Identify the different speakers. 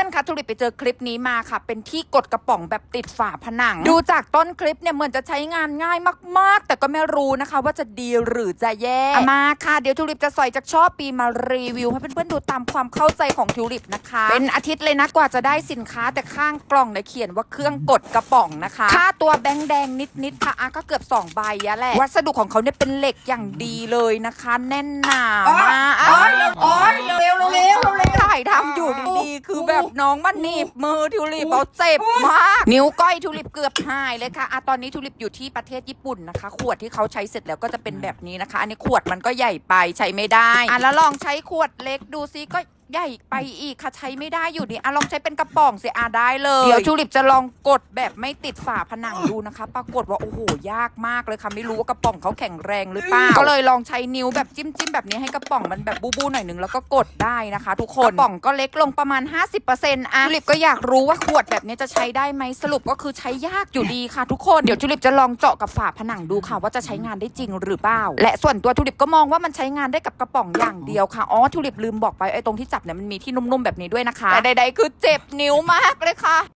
Speaker 1: พื่อนๆคะทุลิปไปเจอคลิปนี้มาค่ะ เป็นที่กดกระป๋องแบบติดฝาผนัง ดูจากต้นคลิปเนี่ยเหมือนจะใช้งานง่ายมาก ๆ แต่ก็ไม่รู้นะคะ ว่าจะดีหรือจะแย่อะมาค่ะ เดี๋ยวทุลิปจะสอยจากชอบปีมารีวิว ให้เพื่อนๆดูตามความเข้าใจของทุลิปนะคะ เป็นอาทิตย์เลยนะกว่าจะได้สินค้าแต่ข้างกล่องเนี่ยเขียนว่าเครื่องกดกระป๋องนะคะ ค่าตัวแบงค์แดงนิดๆค่ะอะก็เกือบ2ใบอะแหละวัสดุของเขาเนี่ยเป็นเหล็กอย่างดีเลยนะคะ แน่นหนามาก อยู่ดีๆ คือแบบน้องมันหนีบมือทิวลิปเอาเจ็บมาก นิ้วก้อยทิวลิปเกือบหายเลยค่ะอะตอนนี้ทิวลิปอยู่ที่ประเทศญี่ปุ่นนะคะ ขวดที่เขาใช้เสร็จแล้วก็จะเป็นแบบนี้นะคะ อันนี้ขวดมันก็ใหญ่ไปใช้ไม่ได้อะแล้วลองใช้ขวดเล็กดูซิก็ ใหญ่ไปอีกค่ะใช้ไม่ได้อยู่ดีอะลองใช้เป็นกระป๋องสิอะได้เลย เดี๋ยวทิวลิปจะลองกดแบบไม่ติดฝาผนังดูนะคะ ปรากฏว่าโอ้โหยากมากเลยค่ะไม่รู้ว่ากระป๋องเขาแข็งแรงหรือเปล่าก็เลยลองใช้นิ้วแบบจิ้มจิ้มๆแบบนี้ให้กระป๋องมันแบบบูๆหน่อยหนึงแล้วก็กดได้นะคะ ทุกคนกระป๋องก็เล็กลงประมาณ 50%อะทิวลิปก็อยากรู้ว่าขวดแบบนี้จะใช้ได้ไหมสรุปก็คือใช้ยากอยู่ดีค่ะ ทุกคนเดี๋ยวทิวลิปจะลองเจาะกับฝาผนังดูค่ะ ว่าจะใช้งานได้จริงหรือเปล่าและส่วนตัวทิวลิปก็มองว่ามันใช้งานได้กับกระป๋องอย่างเดียวค่ะอ๋อทิวลิปลืมบอกไปไอ้ตรงที่จับเนี่ยมันมีที่นุ่มๆแบบนี้ด้วยนะคะแต่ใดๆคือเจ็บนิ้วมากเลยค่ะ